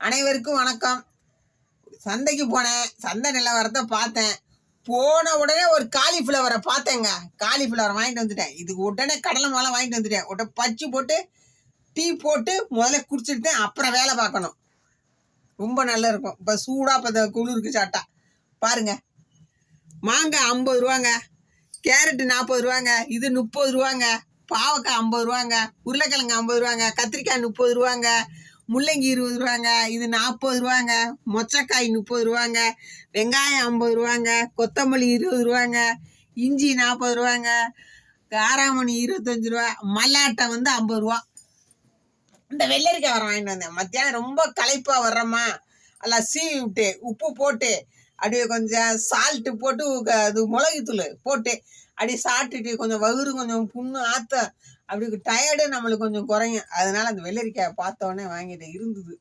அனைவருக்கும் வணக்கம். சந்தைக்கு போனேன். சந்தை நிலவரத்தை பார்த்தேன். போன உடனே ஒரு காலிஃப்ளவரை பார்த்தேங்க. காலிஃப்ளவர் வாங்கிட்டு வந்துட்டேன். இதுக்கு உடனே கடலை மாலை வாங்கிட்டு வந்துட்டேன். உடனே பச்சு போட்டு டீ போட்டு முதல்ல குடிச்சிட்டு அப்புறம் வேலை பார்க்கணும். ரொம்ப நல்லா இருக்கும். இப்போ சூடாக இப்போ குளிருக்கு சாட்டா பாருங்க. மாங்காய் ஐம்பது ரூபாங்க. கேரட்டு நாற்பது ரூபாங்க. இது முப்பது ரூபாங்க. பாவக்காய் ஐம்பது ரூபாங்க. உருளைக்கிழங்கு ஐம்பது ரூபாங்க. கத்திரிக்காய் முப்பது ரூபாங்க. முள்ளங்கி இருபது ரூபாங்க இது நாற்பது ரூபாங்க மொச்சக்காய் முப்பது ரூபாங்க வெங்காயம் ஐம்பது ரூபாங்க கொத்தமல்லி இருபது ரூபாங்க இஞ்சி நாற்பது ரூபாங்க காராமணி இருபத்தஞ்சி ரூபா மல்லாட்டை வந்து ஐம்பது ரூபா. இந்த வெள்ளரிக்காய் வர வாங்கிட்டு வந்தேன். மத்தியானம் ரொம்ப களைப்பாக வர்றோமா எல்லாம் சீவி விட்டு உப்பு போட்டு அப்படியே கொஞ்சம் சால்ட்டு போட்டு க- அது மிளகுத்தூள் போட்டு அப்படியே சாப்பிட்டுட்டு கொஞ்சம் வகுறு கொஞ்சம் புண்ணு ஆத்த அப்படி டயர்டு நம்மளுக்கு கொஞ்சம் குறையும். அதனால் அந்த வெள்ளரிக்காயை பார்த்தோன்னே வாங்கிட்டு இருந்தது.